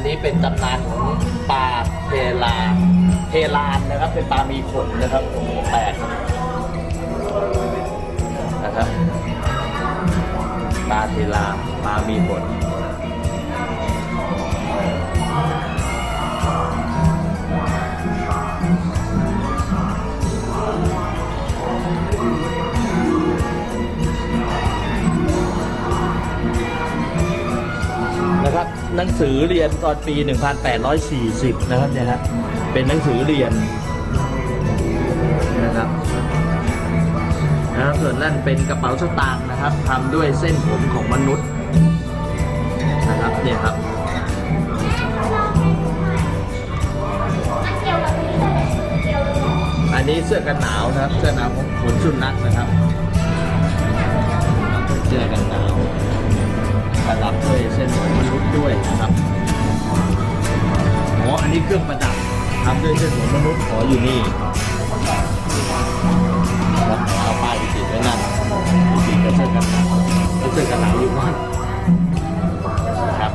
นนี้เป็นตำนานของปลาเทลาเทลานนะครับเป็นปลามีขนนะครับโอ้โหแปลกนะครับปลาเทลาปลามีขน หนังสือเรียนตอนปี 1840 นะครับเนี่ยฮะเป็นหนังสือเรียนนะครับนะครับส่วนนั่นเป็นกระเป๋าสตางค์นะครับทำด้วยเส้นผมของมนุษย์นะครับเนี่ยครับอันนี้เสื้อกันหนาวนะครับ เสื้อหนาวของขนสุนัขนะครับเสื้อกันหนาว ประดับด้วยเส้นผมมนุษย์ด้วยนะครับอ๋ออันนี้เครื่องประดับทำด้วยเส้นผมมนุษย์ขออยู่นี่ครับเอาป้ายไปติดไว้นั่นติดกับเสื้อกันหนาวเสื้อกันหนาวอยู่นั่นนะครับ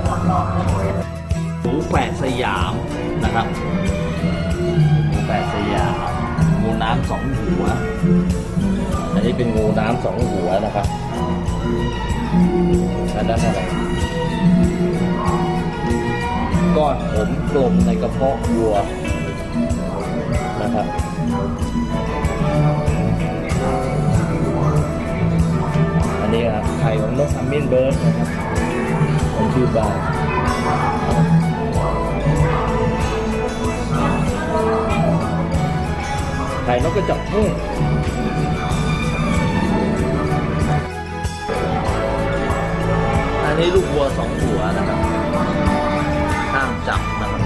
หมูแฝดสยามนะครับหมูแฝดสยามงูน้ำสองหัวอันนี้เป็นงูน้ำสองหัวนะครับ นั้นอะไรก้อนผมกลมในกระเพาะวัวนะครับอันนี้ครับไข่ของนกฮัมมินเบิร์ดนะครับผมชื่อบาไข่นกกระจอกเทศ ลูกวัวสองหัวนะครับห้ามจับนะครับ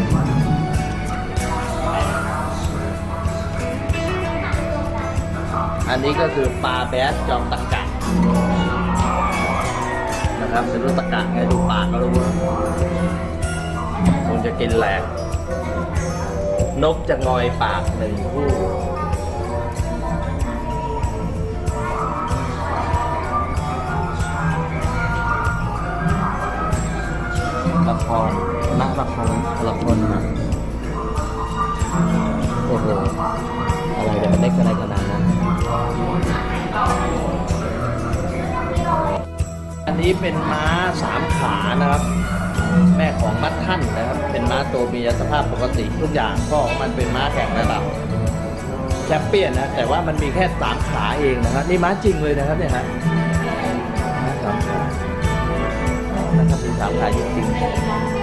อันนี้ก็คือปลาแบสจอมตะกะนะครับเป็นรูปตะกะไงดูปากก็รู้ว่าคงจะกินแหลกนกจะงอยปากหนึ่งคู่ ละครนักละครละครนะโอ้โหอะไรเดี๋ยวมันเล็กอะไรขนาดนั้นอันนี้เป็นม้าสามขานะครับ แม่ของมัดท่านนะครับ เป็นม้าตัวมีสภาพปกติทุกอย่างก็มันเป็นม้าแข่งระดับแชมเปี้ยนนะแต่ว่ามันมีแค่สามขาเองนะครับนี่ม้าจริงเลยนะครับเนี่ยฮะ นะครั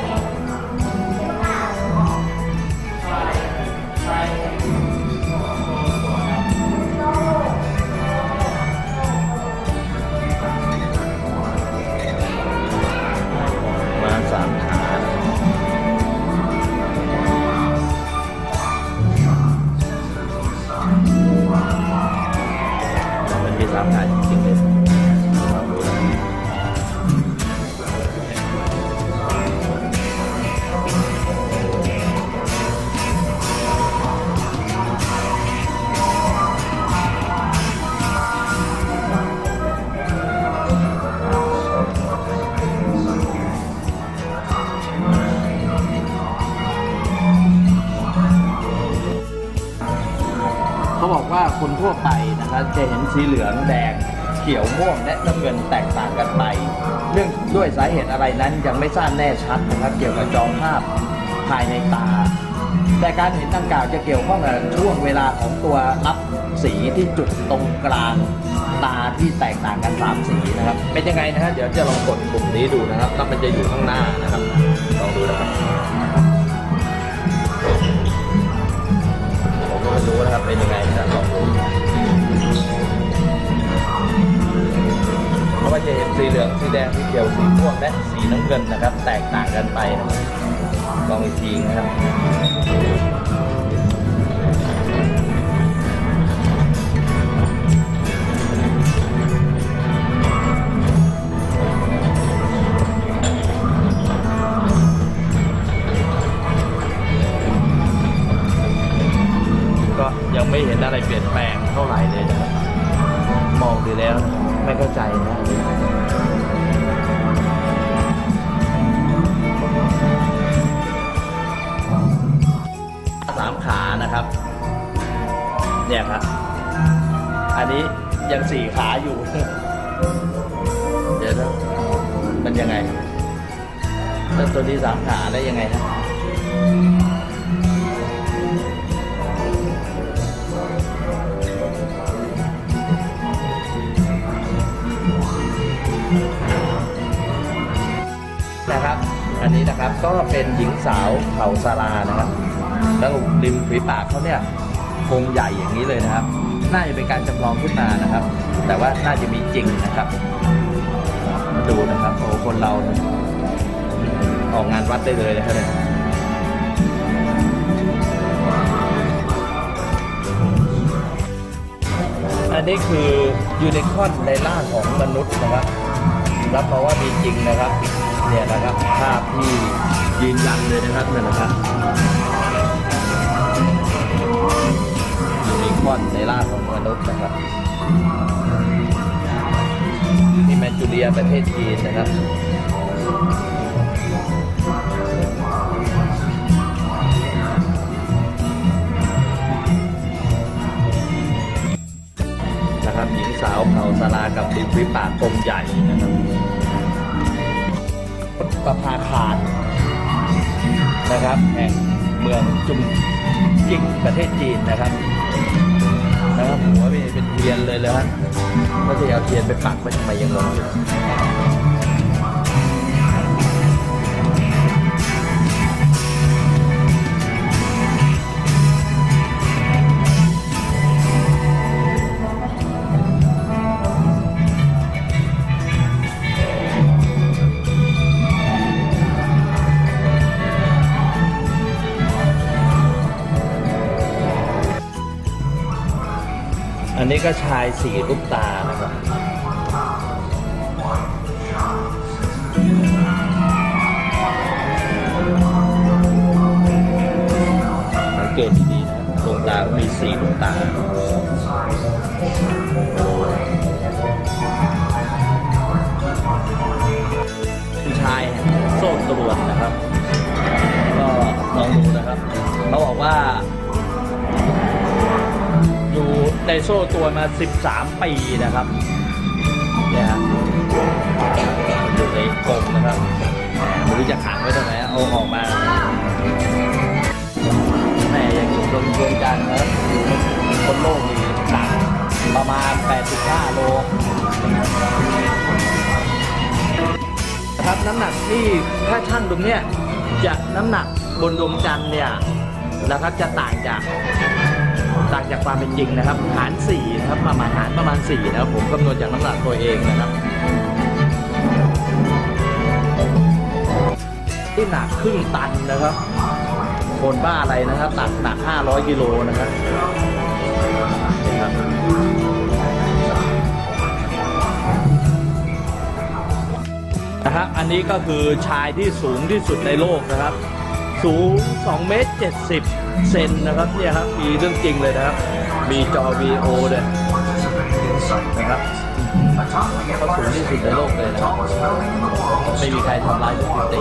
สีเหลืองแดง เขียวม่วงและน้ำเงินแตกต่างกันไป เรื่องด้วยสาเหตุอะไรนั้นยังไม่ทราบแน่ชัดนะครับเกี่ยวกับจอภาพภายในตา แต่การเห็นดังกล่าวจะเกี่ยวข้องกับช่วงเวลาของตัวรับสีที่จุดตรงกลางตาที่แตกต่างกันสามสีนะครับ เป็นยังไงนะฮะเดี๋ยวจะลองกดปุ่มนี้ดูนะครับแล้วมันจะอยู่ข้างหน้านะครับ ลองอีกทีนะครับ ยังสี่ขาอยู่ เดี๋ยวนะมันยังไงแล้วตัวนี้สามขาได้ยังไงนะนะครับ อันนี้นะครับก็เป็นหญิงสาวเผ่าซาลานะครับ แล้วริมฝีปากเขาเนี่ยโครงใหญ่อย่างนี้เลยนะครับ น่าจะเป็นการจำลองขึ้นมานะครับ แต่ว่าน่าจะมีจริงนะครับมาดูนะครับโอ้คนเราออกงานวัดได้เลยนะครับเนี่ยอันนี้คือยูนิคอร์นในร่างของมนุษย์นะครับรับมาว่ามีจริงนะครับ เนี่ยนะครับภาพที่ยืนยันเลยนะครับเนี่ยนะครับ ยูนิคอนในร่างของมนุษย์นะครับนี่แมนจูเรียประเทศจีนนะครับนะครับหญิงสาวเผ่าสารากับริมฝีปากกลมใหญ่นะครับประภาคารนะครับแห่งเมืองจุมจิงประเทศจีนนะครับ ครับหัวเป็นเทียนเลยเลยฮะก็จะเอาเทียนไปปักไว้ทำไมยังงงอยู่ นนี้ก็ชายสีลูกตานะครับสังเกตดีๆนะดวงตาก็มีสีลูกตา โซ่ตัวมา 13 ปีนะครับเนี่ยฮะอยู่ในกรงนะครับแหมไม่รู้จะขังไว้ตรงไหนเอาออกมาแหม่ยังอยู่ตรงดวงจันทร์นะครับอยู่บนโลกนี่หนักประมาณ 85 โลครับน้ำหนักที่ถ้าช่างตรงเนี้ยจะน้ำหนักบนดวงจันทร์เนี่ยนะครับจะต่างจาก ต่างจากความเป็นจริงนะครับ หารสี่นะครับประมาณหารประมาณสี่นะครับผมคำนวณจากน้ำหนักตัวเองนะครับ ที่หนักครึ่งตันนะครับคนบ้าอะไรนะครับหนักหนัก500กิโลนะครับนะครับนะครับอันนี้ก็คือชายที่สูงที่สุดในโลกนะครับ สูง2เมตร70 เซนนะครับเนี่ยครับมีเรื่องจริงเลยนะครับ มีจอ VO ด้วยนะครับเขาสูงที่สุดในโลกเลยนะครับไม่มีใครทำร้ายสถิติ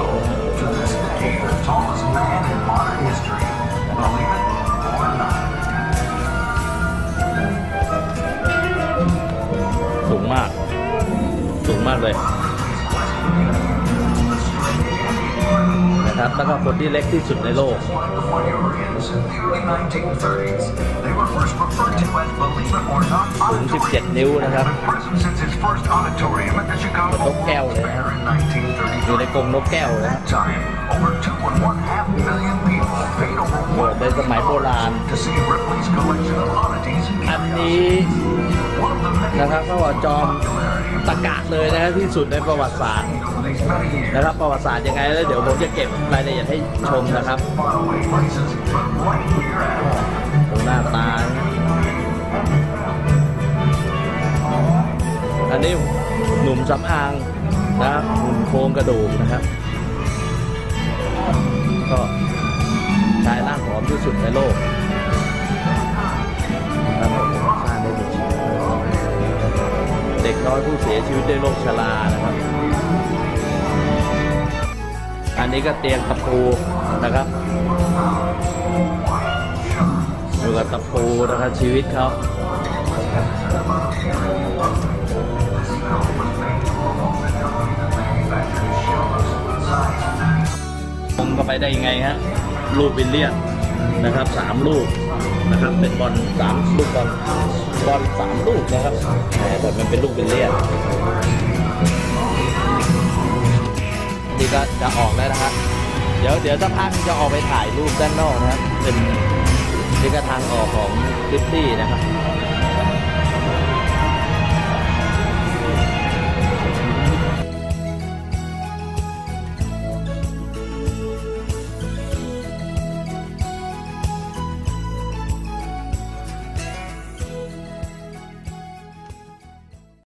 สูงมาก สูงมากเลย นะครับ แล้วก็คนที่เล็กที่สุดในโลกสูง17 นิ้วนะครับนกแก้วเลยนะอยู่ในกรงนกแก้วเลยนะโบสถ์ในสมัยโบราณ อันนี้นะครับก็ว่าจอม ตะกะเลยนะครับที่สุดในประวัติศาสตร์นะครับประวัติศาสตร์ยังไงแล้วเดี๋ยวผมจะเก็บรายละเอียดให้ชมนะครับตรงหน้าตา อันนี้หนุ่มสำอางนะครับหุ่นโครงกระดูกนะครับ ก็ชายร่างผอมที่สุดในโลก น้อยผู้เสียชีวิตด้วยโรคชรานะครับ อันนี้ก็เตียงตะปูนะครับกับตะปูนะครับชีวิตเขาลงก็ไปได้ยังไงฮะลูกวิลเลียน นะครับสามลูกนะครับเป็นบอลสามลูกบอลบอลสามลูกนะครับแต่บอลมันเป็นลูกเป็นเลียนนี่ก็จะออกแล้วนะครับเดี๋ยวเดี๋ยวสักพักจะออกไปถ่ายรูปด้านนอกนะครับ เป็นนี่ก็ทางออกของคลิปตี้นะครับ